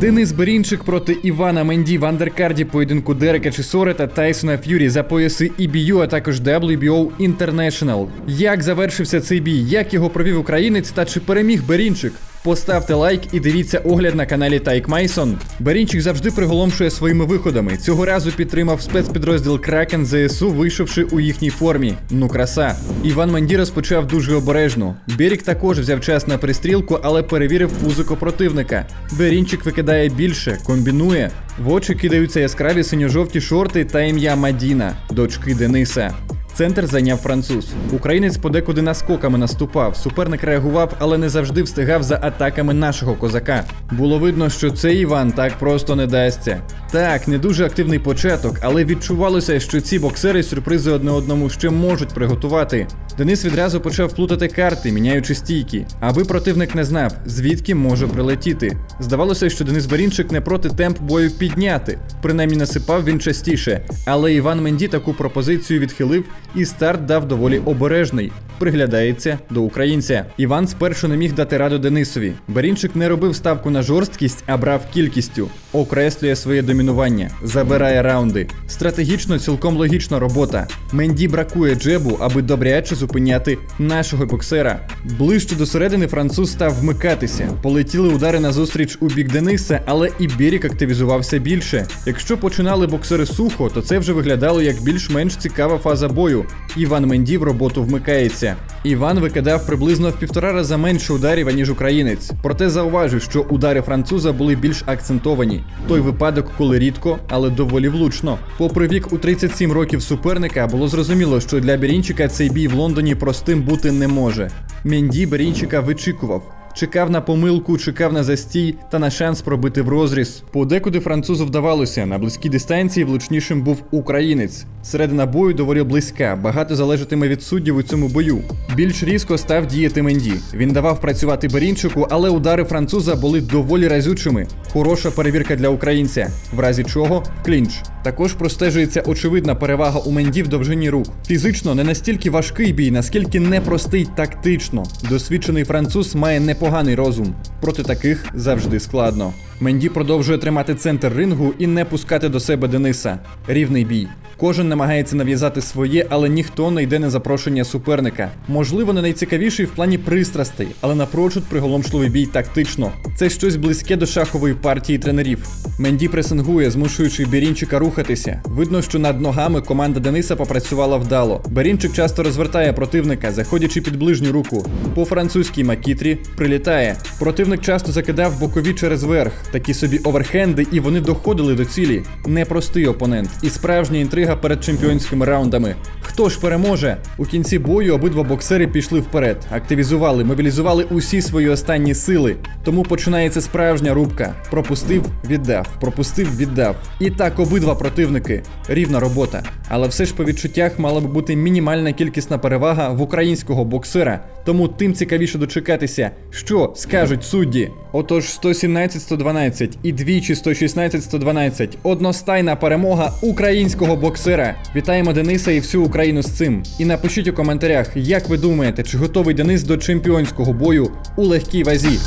Денис Берінчик проти Івана Менді в андеркарді поєдинку Дерека Чесори та Тайсона Ф'юрі за пояси EBU, а також WBO International. Як завершився цей бій, як його провів українець та чи переміг Берінчик? Поставте лайк і дивіться огляд на каналі Тайк Майсон. Берінчик завжди приголомшує своїми виходами. Цього разу підтримав спецпідрозділ Кракен ЗСУ, вийшовши у їхній формі. Ну краса. Іван Менді розпочав дуже обережно. Берік також взяв час на пристрілку, але перевірив пузико противника. Берінчик викидає більше, комбінує. В очі кидаються яскраві синьо-жовті шорти та ім'я Мадіна, дочки Дениса. Центр зайняв француз. Українець подекуди наскоками наступав. Суперник реагував, але не завжди встигав за атаками нашого козака. Було видно, що цей Іван так просто не дасться. Так, не дуже активний початок, але відчувалося, що ці боксери сюрпризи одне одному ще можуть приготувати. Денис відразу почав плутати карти, міняючи стійки, аби противник не знав, звідки може прилетіти. Здавалося, що Денис Барінчик не проти темп бою підняти. Принаймні насипав він частіше. Але Іван Менді таку пропозицію відхилив, і старт дав доволі обережний. Приглядається до українця. Іван спершу не міг дати раду Денисові. Барінчик не робив ставку на жорсткість, а брав кількістю, окреслює своє домінування, забирає раунди. Стратегічно цілком логічна робота. Менді бракує джебу, аби добряче зупиняти нашого боксера. Ближче до середини француз став вмикатися. Полетіли удари назустріч у бік Дениса, але і Бірік активізувався більше. Якщо починали боксери сухо, то це вже виглядало як більш-менш цікава фаза бою. Іван Менді в роботу вмикається. Іван викидав приблизно в півтора рази менше ударів, аніж українець. Проте зауважив, що удари француза були більш акцентовані. Той випадок, коли рідко, але доволі влучно. Попри вік у 37 років суперника, було зрозуміло, що для Берінчика цей бій в Лондоні простим бути не може. Менді Берінчика вичікував. Чекав на помилку, чекав на застій та на шанс пробити в розріз. Подекуди французу вдавалося. На близькій дистанції влучнішим був українець. Середина бою доволі близька, багато залежатиме від суддів у цьому бою. Більш різко став діяти Менді. Він давав працювати Берінчику, але удари француза були доволі разючими. Хороша перевірка для українця, в разі чого клінч. Також простежується очевидна перевага у Менді в довжині рук. Фізично не настільки важкий бій, наскільки непростий тактично. Досвідчений француз має непоганий розум. Проти таких завжди складно. Менді продовжує тримати центр рингу і не пускати до себе Дениса. Рівний бій. Кожен намагається нав'язати своє, але ніхто не йде на запрошення суперника. Можливо, не найцікавіший в плані пристрастей, але напрочуд приголомшливий бій тактично. Це щось близьке до шахової партії тренерів. Менді пресингує, змушуючи Бірінчика рухатися. Видно, що над ногами команда Дениса попрацювала вдало. Берінчик часто розвертає противника, заходячи під ближню руку. По французькій макітрі прилітає. Противник часто закидав бокові через верх, такі собі оверхенди, і вони доходили до цілі. Непростий опонент і справжня інтрига перед чемпіонськими раундами. Хто ж переможе? У кінці бою обидва боксери пішли вперед, активізували, мобілізували усі свої останні сили. Тому починається справжня рубка. Пропустив, віддав, пропустив, віддав. І так обидва противники. Рівна робота. Але все ж по відчуттях мала би бути мінімальна кількісна перевага в українського боксера. Тому тим цікавіше дочекатися, що скажуть судді. Отож, 117-112 і двічі 116-112. Одностайна перемога українського боксера. Вітаємо Дениса і всю Україну з цим. І напишіть у коментарях, як ви думаєте, чи готовий Денис до чемпіонського бою у легкій вазі.